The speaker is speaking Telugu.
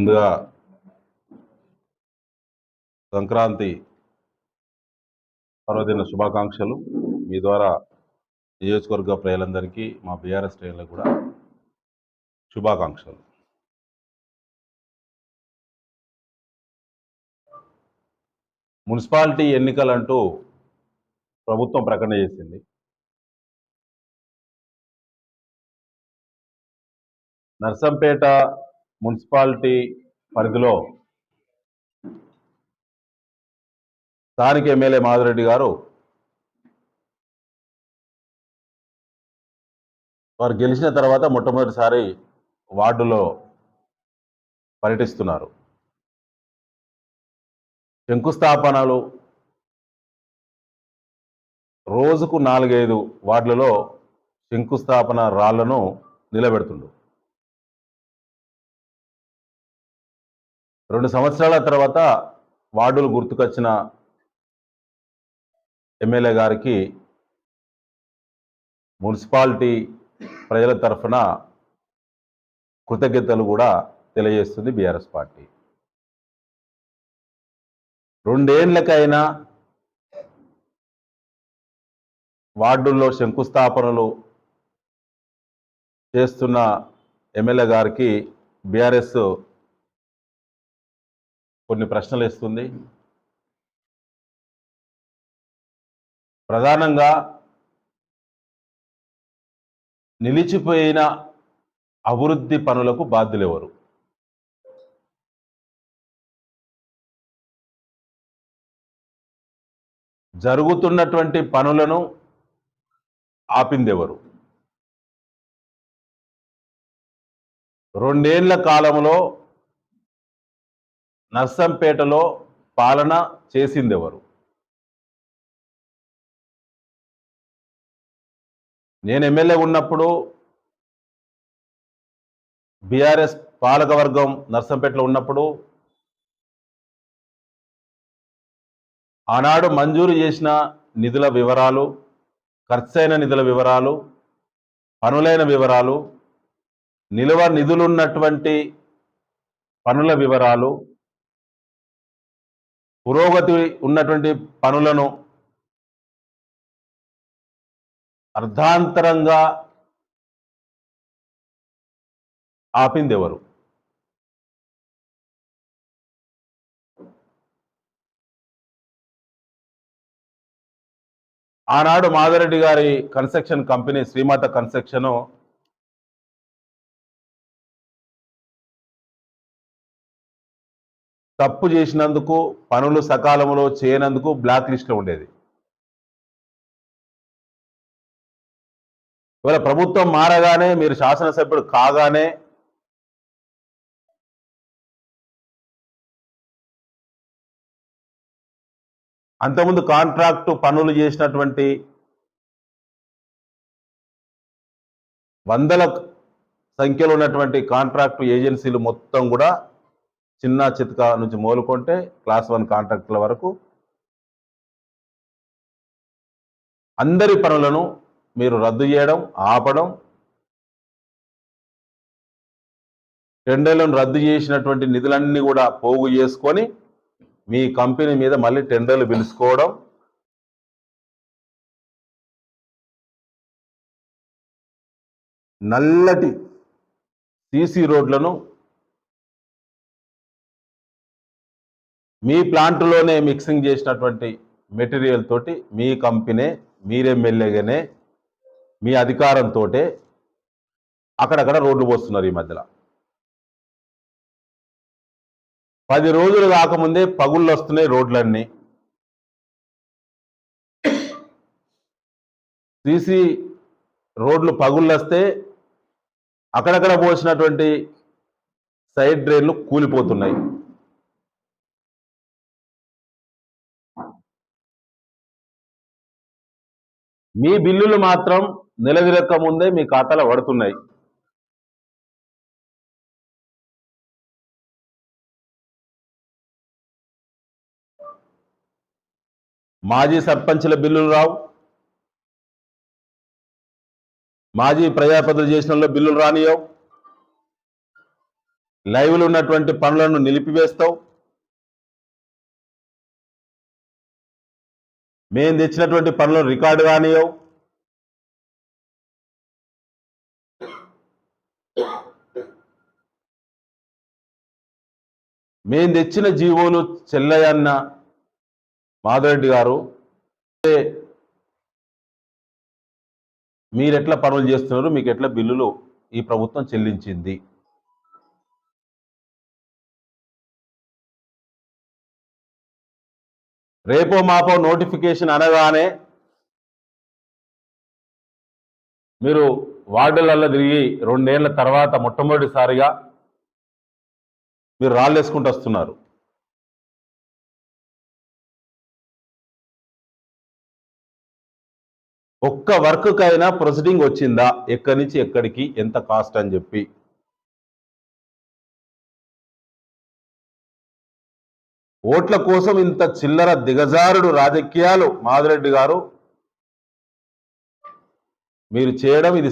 ముందుగా సంక్రాంతి పర్వదిన శుభాకాంక్షలు. మీ ద్వారా నియోజకవర్గ ప్రజలందరికీ మా బీఆర్ఎస్ శ్రేణులకు కూడా శుభాకాంక్షలు. మున్సిపాలిటీ ఎన్నికలంటూ ప్రభుత్వం ప్రకటన చేసింది. నర్సంపేట మున్సిపాలిటీ పరిధిలో స్థానిక ఎమ్మెల్యే మాధురెడ్డి గారు వారు గెలిచిన తర్వాత మొట్టమొదటిసారి వార్డులో పర్యటిస్తున్నారు. శంకుస్థాపనలు రోజుకు నాలుగైదు వార్డులలో శంకుస్థాపన రాళ్ళను నిలబెడుతుండు రెండు సంవత్సరాల తర్వాత వార్డులు గుర్తుకొచ్చిన ఎమ్మెల్యే గారికి మున్సిపాలిటీ ప్రజల తరఫున కృతజ్ఞతలు కూడా తెలియజేస్తుంది బీఆర్ఎస్ పార్టీ. రెండేళ్ళకైనా వార్డుల్లో శంకుస్థాపనలు చేస్తున్న ఎమ్మెల్యే గారికి బీఆర్ఎస్ కొన్ని ప్రశ్నలు ఇస్తుంది ప్రధానంగా నిలిచిపోయిన అభివృద్ధి పనులకు బాధ్యులెవరు? జరుగుతున్నటువంటి పనులను ఆపిందెవరు? రెండేళ్ళ కాలంలో నర్సంపేటలో పాలన చేసిందెవరు? నేను ఎమ్మెల్యే ఉన్నప్పుడు బీఆర్ఎస్ పాలకవర్గం నర్సంపేటలో ఉన్నప్పుడు ఆనాడు మంజూరు చేసిన నిధుల వివరాలు ఖర్చైన నిధుల వివరాలు పనులైన వివరాలు నిలువ నిధులున్నటువంటి పనుల వివరాలు పురోగతి ఉన్నటువంటి పనులను అర్ధాంతరంగా ఆపిందెవరు? ఆనాడు మాధరెడ్డి గారి కన్స్ట్రక్షన్ కంపెనీ శ్రీమాత కన్స్ట్రక్షన్ తప్పు చేసినందుకు పనులు సకాలంలో చేయనందుకు బ్లాక్ లిస్ట్లో ఉండేది. ఇవాళ ప్రభుత్వం మారగానే మీరు శాసనసభ్యుడు కాగానే అంతకుముందు కాంట్రాక్టు పనులు చేసినటువంటి వందల సంఖ్యలో ఉన్నటువంటి కాంట్రాక్టు ఏజెన్సీలు మొత్తం కూడా చిన్న చితక నుంచి మొదలుకుంటే క్లాస్ వన్ కాంట్రాక్టుల వరకు అందరి పనులను మీరు రద్దు చేయడం ఆపడం టెండర్లను రద్దు చేసినటువంటి నిధులన్నీ కూడా పోగు చేసుకొని మీ కంపెనీ మీద మళ్ళీ టెండర్లు పిలుచుకోవడం నల్లటి సీసీ రోడ్లను మీ ప్లాంట్లోనే మిక్సింగ్ చేసినటువంటి మెటీరియల్ తోటి మీ కంపెనీ మీరెమ్మెల్యేగానే మీ అధికారంతో అక్కడక్కడ రోడ్లు పోస్తున్నారు ఈ మధ్యలో. పది రోజులు కాకముందే పగుళ్ళు వస్తున్నాయి రోడ్లన్నీ. తీసి రోడ్లు పగుళ్ళు వస్తే అక్కడక్కడ పోసినటువంటి సైడ్ డ్రైన్లు కూలిపోతున్నాయి. మీ బిల్లులు మాత్రం నిలదిరక్క ముందే మీ ఖాతాలో పడుతున్నాయి. మాజీ సర్పంచ్ల బిల్లులు రావు. మాజీ ప్రజాప్రతినిధులు చేసిన బిల్లులు రానియవు లైవ్లో ఉన్నటువంటి పనులను నిలిపివేస్తావు. మేము తెచ్చినటువంటి పనులు రికార్డు కానియవు. మేము తెచ్చిన జీవోలు చెల్లయన్న మాధవరెడ్డి గారు మీరెట్లా పనులు చేస్తున్నారు మీకు ఎట్లా బిల్లులు ఈ ప్రభుత్వం చెల్లించింది? రేపో మాపో నోటిఫికేషన్ అనగానే మీరు వార్డులలో తిరిగి రెండేళ్ళ తర్వాత మొట్టమొదటిసారిగా మీరు రాళ్ళేసుకుంటూ వస్తున్నారు. ఒక్క వర్క్కైనా ప్రొసీడింగ్ వచ్చిందా? ఎక్కడి నుంచి ఎక్కడికి? ఎంత కాస్ట్ అని చెప్పి ఓట్ల కోసం ఇంత చిల్లర దిగజారుడు రాజకీయాలు మాదిరెడ్డి గారు. మీరు చేయడం ఇది